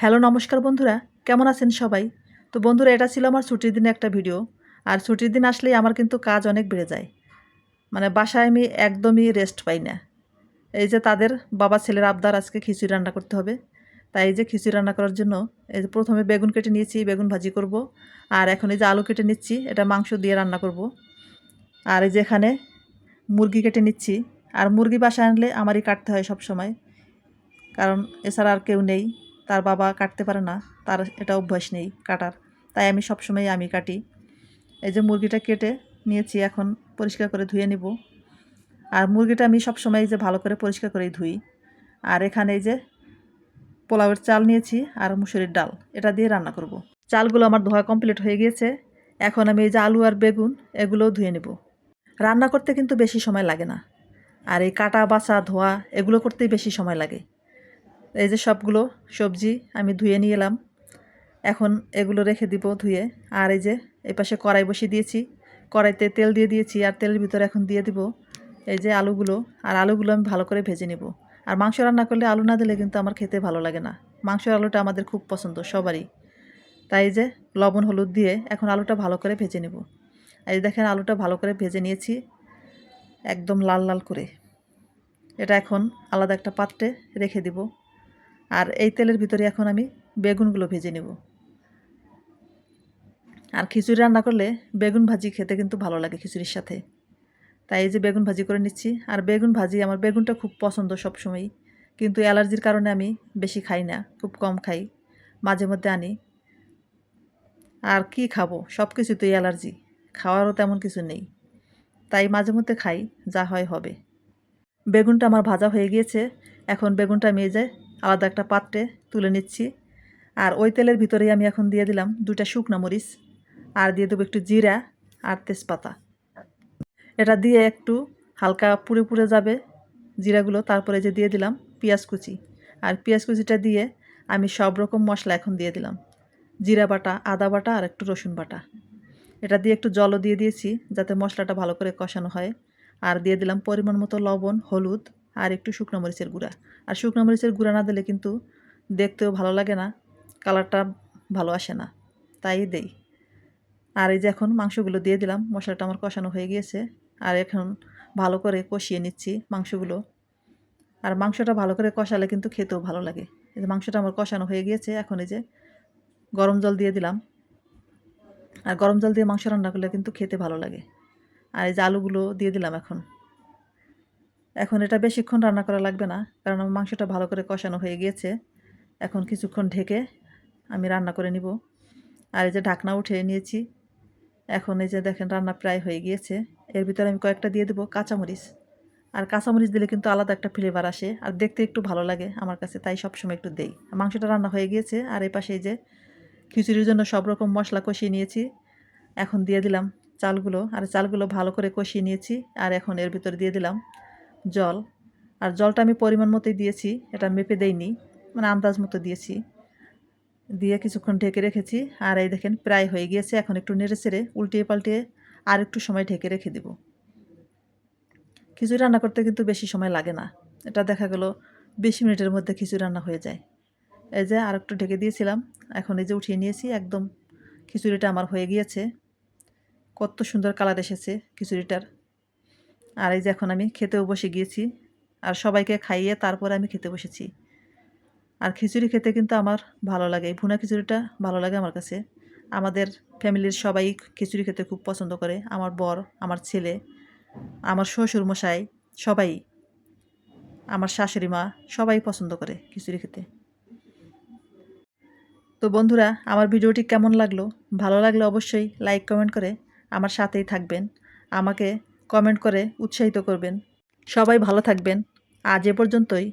Hello, নমস্কার বন্ধুরা। কেমন আছেন সবাই? তো বন্ধুরা, এটা ছিল আমার ছুটির দিনে একটা ভিডিও। আর ছুটির দিন আসলেই আমার কিন্তু কাজ অনেক বেড়ে যায়। মানে বাসায় আমি একদমই রেস্ট পাই না। এই যে তাদের বাবা ছেলের আবদার, আজকে খিচুড়ি রান্না করতে হবে। তাই এই যে খিচুড়ি রান্না করার জন্য, এই যে প্রথমে বেগুন কেটে নিয়েছি, বেগুন ভাজি করব। আর এখন এই যে আলু কেটে নিচ্ছি, এটা মাংস দিয়ে রান্না করব। আর এই যে এখানে মুরগি কেটে নিচ্ছি। আর মুরগি বাসায় আনলে আমারই কাটতে হয় সব সময় কারণ এছাড়া আর কেউ নেই। তার বাবা কাটতে পারে না, তার এটা অভ্যাস নেই কাটার। তাই আমি সবসময় আমি কাটি। এই যে মুরগিটা কেটে নিয়েছি, এখন পরিষ্কার করে ধুয়ে নিব। আর মুরগিটা আমি সবসময় যে ভালো করে পরিষ্কার করেই ধুই। আর এখানে এই যে পোলাওয়ের চাল নিয়েছি আর মুসুরির ডাল, এটা দিয়ে রান্না করব। চালগুলো আমার ধোয়া কমপ্লিট হয়ে গিয়েছে। এখন আমি এই যে আলু আর বেগুন, এগুলোও ধুয়ে নেব। রান্না করতে কিন্তু বেশি সময় লাগে না। আর এই কাটা, বাছা, ধোয়া, এগুলো করতেই বেশি সময় লাগে। এই যে সবগুলো সবজি আমি ধুয়ে নিয়ে এলাম। এখন এগুলো রেখে দিব ধুয়ে। আর এই যে এই পাশে কড়াই বসিয়ে দিয়েছি। কড়াইতে তেল দিয়ে দিয়েছি আর তেলের ভিতরে এখন দিয়ে দিব এই যে আলুগুলো। আর আলুগুলো আমি ভালো করে ভেজে নেব। আর মাংস রান্না করলে আলু না দিলে কিন্তু আমার খেতে ভালো লাগে না। মাংসের আলুটা আমাদের খুব পছন্দ সবারই। তাই যে লবণ, হলুদ দিয়ে এখন আলুটা ভালো করে ভেজে নেব। এই দেখেন আলুটা ভালো করে ভেজে নিয়েছি একদম লাল লাল করে। এটা এখন আলাদা একটা পাত্রে রেখে দিব। আর এই তেলের ভিতরে এখন আমি বেগুনগুলো ভেজে নেব। আর খিচুড়ি রান্না করলে বেগুন ভাজি খেতে কিন্তু ভালো লাগে খিচুড়ির সাথে। তাই এই যে বেগুন ভাজি করে নিচ্ছি। আর বেগুন ভাজি আমার বেগুনটা খুব পছন্দ সবসময়ই। কিন্তু অ্যালার্জির কারণে আমি বেশি খাই না, খুব কম খাই। মাঝে মধ্যে আনি। আর কি খাব? সব কিছু কিছুতেই অ্যালার্জি। খাওয়ারও তেমন কিছু নেই। তাই মাঝে মধ্যে খাই, যা হয় হবে। বেগুনটা আমার ভাজা হয়ে গিয়েছে। এখন বেগুনটা যে আলাদা একটা পাত্রে তুলে নিচ্ছি। আর ওই তেলের ভিতরেই আমি এখন দিয়ে দিলাম দুটা শুকনো মরিচ। আর দিয়ে দেবো একটু জিরা আর তেজপাতা। এটা দিয়ে একটু হালকা পুড়ে পুড়ে যাবে জিরাগুলো। তারপরে যে দিয়ে দিলাম পেঁয়াজ কুচি। আর পেঁয়াজ কুচিটা দিয়ে আমি সব রকম মশলা এখন দিয়ে দিলাম। জিরা বাটা, আদা বাটা আর একটু রসুন বাটা। এটা দিয়ে একটু জলও দিয়ে দিয়েছি যাতে মশলাটা ভালো করে কষানো হয়। আর দিয়ে দিলাম পরিমাণ মতো লবণ, হলুদ আর একটু শুকনো মরিচের গুঁড়া। আর শুকনো মরিচের গুঁড়া না দিলে কিন্তু দেখতেও ভালো লাগে না, কালারটা ভালো আসে না, তাই দেই। আর এই যে এখন মাংসগুলো দিয়ে দিলাম, মশলাটা আমার কষানো হয়ে গিয়েছে, আর এখন ভালো করে কষিয়ে নিচ্ছি মাংসগুলো। আর মাংসটা ভালো করে কষালে কিন্তু খেতেও ভালো লাগে। এই যে মাংসটা আমার কষানো হয়ে গিয়েছে, এখন এই যে গরম জল দিয়ে দিলাম। আর গরম জল দিয়ে মাংস রান্না করলে কিন্তু খেতে ভালো লাগে। আর এই যে আলুগুলো দিয়ে দিলাম এখন। এখন এটা বেশিক্ষণ রান্না করা লাগবে না, কারণ আমার মাংসটা ভালো করে কষানো হয়ে গিয়েছে। এখন কিছুক্ষণ ঢেকে আমি রান্না করে নিব। আর এই যে ঢাকনা উঠে নিয়েছি, এখন এই যে দেখেন রান্না প্রায় হয়ে গিয়েছে। এর ভিতরে আমি কয়েকটা দিয়ে দেবো কাঁচামরিচ। আর কাঁচামরিচ দিলে কিন্তু আলাদা একটা ফ্লেভার আসে, আর দেখতে একটু ভালো লাগে আমার কাছে, তাই সবসময় একটু দেই। মাংসটা রান্না হয়ে গিয়েছে, আর এই পাশে যে খিচুড়ির জন্য সব রকম মশলা কষিয়ে নিয়েছি। এখন দিয়ে দিলাম চালগুলো, আর চালগুলো ভালো করে কষিয়ে নিয়েছি, আর এখন এর ভিতরে দিয়ে দিলাম জল। আর জলটা আমি পরিমাণ মতোই দিয়েছি, এটা মেপে দেইনি মানে আন্দাজ মতো দিয়েছি। দিয়ে কিছুক্ষণ ঢেকে রেখেছি, আর এই দেখেন প্রায় হয়ে গিয়েছে, এখন একটু নেড়ে চেড়ে উল্টিয়ে পাল্টিয়ে আর একটু সময় ঢেকে রেখে দেব। খিচুড়ি রান্না করতে কিন্তু বেশি সময় লাগে না, এটা দেখা গেল বিশ মিনিটের মধ্যে খিচুড়ি রান্না হয়ে যায়। এই যে আর একটু ঢেকে দিয়েছিলাম, এখন এই যে উঠিয়ে নিয়েছি, একদম খিচুড়িটা আমার হয়ে গিয়েছে। কত সুন্দর কালার এসেছে খিচুড়িটার। আর এই যে এখন আমি খেতেও বসে গিয়েছি। আর সবাইকে খাইয়ে তারপরে আমি খেতে বসেছি। আর খিচুড়ি খেতে কিন্তু আমার ভালো লাগে। এই ভুনা খিচুড়িটা ভালো লাগে আমার কাছে। আমাদের ফ্যামিলির সবাই খিচুড়ি খেতে খুব পছন্দ করে। আমার বর, আমার ছেলে, আমার শ্বশুর মশাই, সবাই, আমার শাশুড়ি মা, সবাই পছন্দ করে খিচুড়ি খেতে। তো বন্ধুরা, আমার ভিডিওটি কেমন লাগল? ভালো লাগলে অবশ্যই লাইক কমেন্ট করে আমার সাথেই থাকবেন। আমাকে কমেন্ট করে উৎসাহিত করবেন। সবাই ভালো থাকবেন। আজ এ পর্যন্তই।